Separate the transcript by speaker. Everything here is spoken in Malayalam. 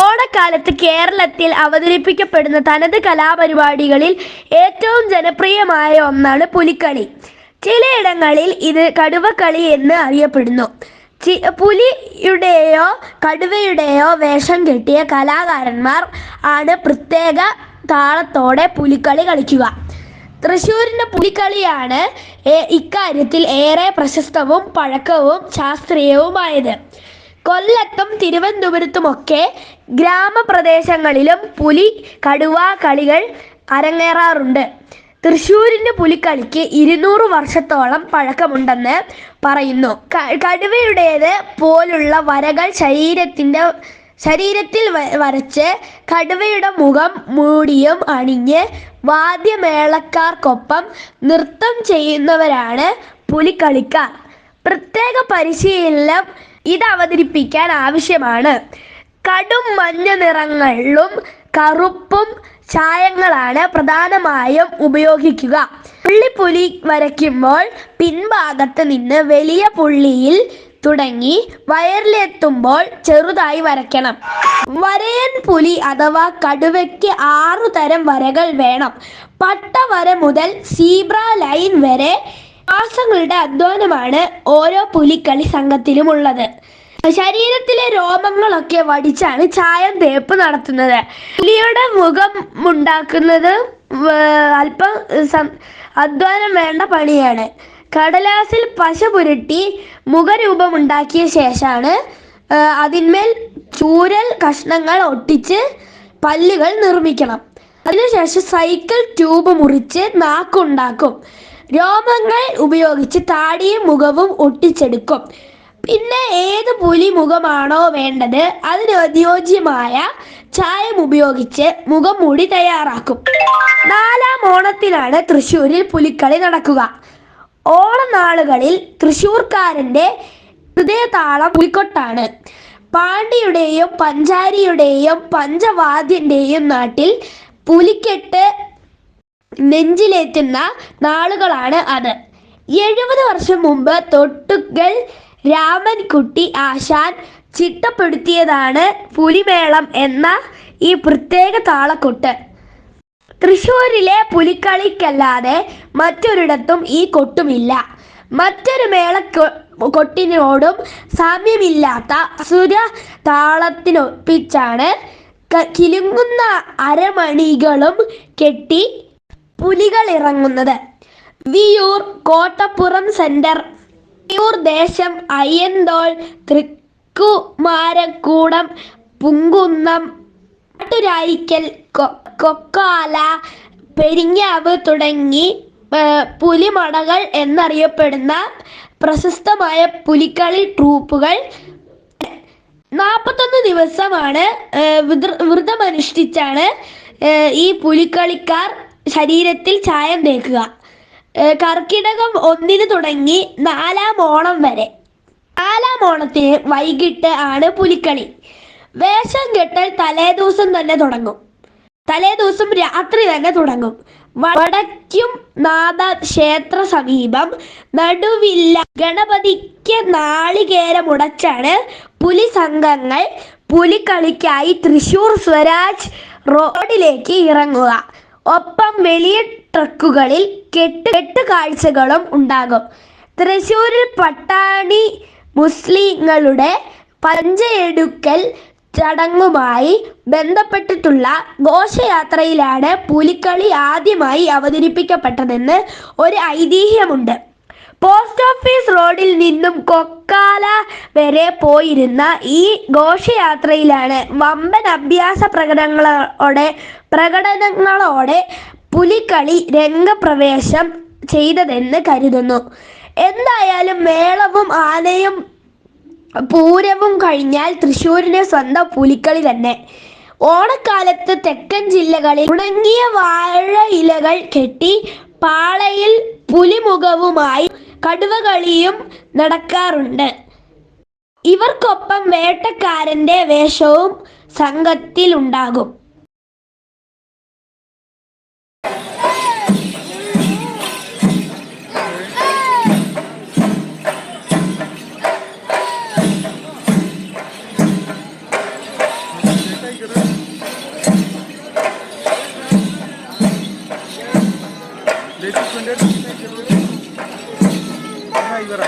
Speaker 1: ഓണക്കാലത്ത് കേരളത്തിൽ അവതരിപ്പിക്കപ്പെടുന്ന തനത് കലാപരിപാടികളിൽ ഏറ്റവും ജനപ്രിയമായ ഒന്നാണ് പുലിക്കളി. ചിലയിടങ്ങളിൽ ഇത് കടുവക്കളി എന്ന് അറിയപ്പെടുന്നു. പുലിയുടെയോ കടുവയുടെയോ വേഷം കെട്ടിയ കലാകാരന്മാർ ആണ് പ്രത്യേക താളത്തോടെ പുലിക്കളി കളിക്കുക. തൃശ്ശൂരിന്റെ പുലിക്കളിയാണ് ഇക്കാര്യത്തിൽ ഏറെ പ്രശസ്തവും പഴക്കവും ശാസ്ത്രീയവുമായത്. കൊല്ലത്തും തിരുവനന്തപുരത്തുമൊക്കെ ഗ്രാമപ്രദേശങ്ങളിലും പുലി കടുവ കളികൾ അരങ്ങേറാറുണ്ട്. തൃശ്ശൂരിന്റെ പുലിക്കളിക്ക് ഇരുന്നൂറ് വർഷത്തോളം പഴക്കമുണ്ടെന്ന് പറയുന്നു. കടുവയുടേത് പോലുള്ള വരകൾ ശരീരത്തിന്റെ ശരീരത്തിൽ വരച്ച് കടുവയുടെ മുഖം മൂടിയും അണിഞ്ഞ് വാദ്യമേളക്കാർക്കൊപ്പം നൃത്തം ചെയ്യുന്നവരാണ് പുലിക്കളിക്കാർ. പ്രത്യേക പരിശീലനം ഇത് അവതരിപ്പിക്കാൻ ആവശ്യമാണ്. കടും മഞ്ഞ നിറങ്ങളിലും കറുപ്പും ചായങ്ങളാണ് പ്രധാനമായും ഉപയോഗിക്കുക. പുള്ളിപ്പുലി വരയ്ക്കുമ്പോൾ പിൻഭാഗത്ത് നിന്ന് വലിയ പുള്ളിയിൽ തുടങ്ങി വയറിലെത്തുമ്പോൾ ചെറുതായി വരയ്ക്കണം. വരയൻ പുലി അഥവാ കടുവയ്ക്ക് ആറു തരം വരകൾ വേണം. പട്ട പട്ടവര മുതൽ സീബ്ര ലൈൻ വരെ മാസങ്ങളുടെ അധ്വാനമാണ് ഓരോ പുലിക്കളി സംഘത്തിലും ഉള്ളത്. ശരീരത്തിലെ രോമങ്ങളൊക്കെ വടിച്ചാണ് ചായം തേപ്പ് നടത്തുന്നത്. പുലിയുടെ മുഖം ഉണ്ടാക്കുന്നത് അല്പം അധ്വാനം വേണ്ട പണിയാണ്. കടലാസിൽ പശ പുരട്ടി മുഖരൂപമുണ്ടാക്കിയ ശേഷമാണ് അതിന്മേൽ ചൂരൽ കഷ്ണങ്ങൾ ഒട്ടിച്ച് പല്ലുകൾ നിർമ്മിക്കണം. അതിനുശേഷം സൈക്കിൾ ട്യൂബ് മുറിച്ച് നാക്കുണ്ടാക്കും. രോമങ്ങൾ ഉപയോഗിച്ച് താടിയും മുഖവും ഒട്ടിച്ചെടുക്കും. പിന്നെ ഏത് പുലി മുഖമാണോ വേണ്ടത് അതിന് അനുയോജ്യമായ ചായം ഉപയോഗിച്ച് മുഖം മൂടി തയ്യാറാക്കും. നാലാം ഓണത്തിനാണ് തൃശ്ശൂരിൽ പുലിക്കളി നടക്കുക. ഓണനാളുകളിൽ തൃശ്ശൂർക്കാരന്റെ ഹൃദയതാളം പുലിക്കൊട്ടാണ് പാണ്ടിയുടെയും പഞ്ചാരിയുടെയും പഞ്ചവാദ്യന്റെയും നാട്ടിൽ പുലിക്കെട്ട് നെഞ്ചിലേറ്റുന്ന നാളുകളാണ് അത്. എഴുപത് വർഷം മുമ്പ് തൊട്ടുകൾ രാമൻകുട്ടി ആശാൻ ചിട്ടപ്പെടുത്തിയതാണ് പുലിമേളം എന്ന ഈ പ്രത്യേക താളക്കൊട്ട്. തൃശ്ശൂരിലെ പുലിക്കളിക്കല്ലാതെ മറ്റൊരിടത്തും ഈ കൊട്ടുമില്ല. മറ്റൊരു മേള കൊട്ടിനോടും സാമ്യമില്ലാത്ത അസുര താളത്തിനൊപ്പിച്ചാണ് കിലുങ്ങുന്ന അരമണികളും കെട്ടി പുലികൾ ഇറങ്ങുന്നത് വിയൂർ കോട്ടപ്പുറം സെന്റർ വിയൂർ ദേശം അയ്യന്തോൾ തൃക്കുമാരക്കൂടം പുങ്കുന്നം കാട്ടുരായിക്കൽ കൊക്കാല പെരിങ്ങാവ് തുടങ്ങി പുലിമടകൾ എന്നറിയപ്പെടുന്ന പ്രശസ്തമായ പുലിക്കളി ട്രൂപ്പുകൾ. നാൽപ്പത്തൊന്ന് ദിവസമാണ് വ്രതമനുഷ്ഠിച്ചാണ് ഈ പുലിക്കളിക്കാർ ശരീരത്തിൽ ചായം തേക്കുക. കർക്കിടകം ഒന്നിന് തുടങ്ങി നാലാം ഓണം വരെ. നാലാം ഓണത്തിന് വൈകിട്ട് ആണ് പുലിക്കളി. വേഷം കെട്ടൽ തലേദിവസം തന്നെ തുടങ്ങും. തലേദിവസം രാത്രി തന്നെ തുടങ്ങും. വടക്കും നാഥ ക്ഷേത്ര സമീപം നടുവില്ല ഗണപതിക്ക് നാളികേരമുടച്ചാണ് പുലി സംഘങ്ങൾ പുലിക്കളിക്കായി തൃശൂർ സ്വരാജ് റോഡിലേക്ക് ഇറങ്ങുക. ഒപ്പം വലിയ ട്രക്കുകളിൽ കെട്ട് കെട്ട് കാഴ്ചകളും ഉണ്ടാകും. തൃശൂരിൽ പട്ടാണി മുസ്ലിങ്ങളുടെ പഞ്ചയെടുക്കൽ ചടങ്ങുമായി ബന്ധപ്പെട്ടിട്ടുള്ള ഘോഷയാത്രയിലാണ് പുലിക്കളി ആദ്യമായി അവതരിപ്പിക്കപ്പെട്ടതെന്ന് ഒരു ഐതിഹ്യമുണ്ട്. പോസ്റ്റ് ഓഫീസ് റോഡിൽ നിന്നും കൊക്കാല വരെ പോയിരുന്ന ഈ ഘോഷയാത്രയിലാണ് വമ്പൻ അഭ്യാസ പ്രകടനങ്ങളോടെ പ്രകടനങ്ങളോടെ പുലിക്കളി രംഗപ്രവേശം ചെയ്തതെന്ന് കരുതുന്നു. എന്തായാലും മേളവും ആനയും പൂരവും കഴിഞ്ഞാൽ തൃശ്ശൂരിന് സ്വന്തം പുലിക്കളി തന്നെ. ഓണക്കാലത്ത് തെക്കൻ ജില്ലകളിൽ ഉണങ്ങിയ വാഴ ഇലകൾ കെട്ടി പാളയിൽ പുലിമുഖവുമായി കടുവകളിയും നടക്കാറുണ്ട്. ഇവർക്കൊപ്പം വേട്ടക്കാരന്റെ വേഷവും സംഘത്തിലുണ്ടാകും.
Speaker 2: ಇವರ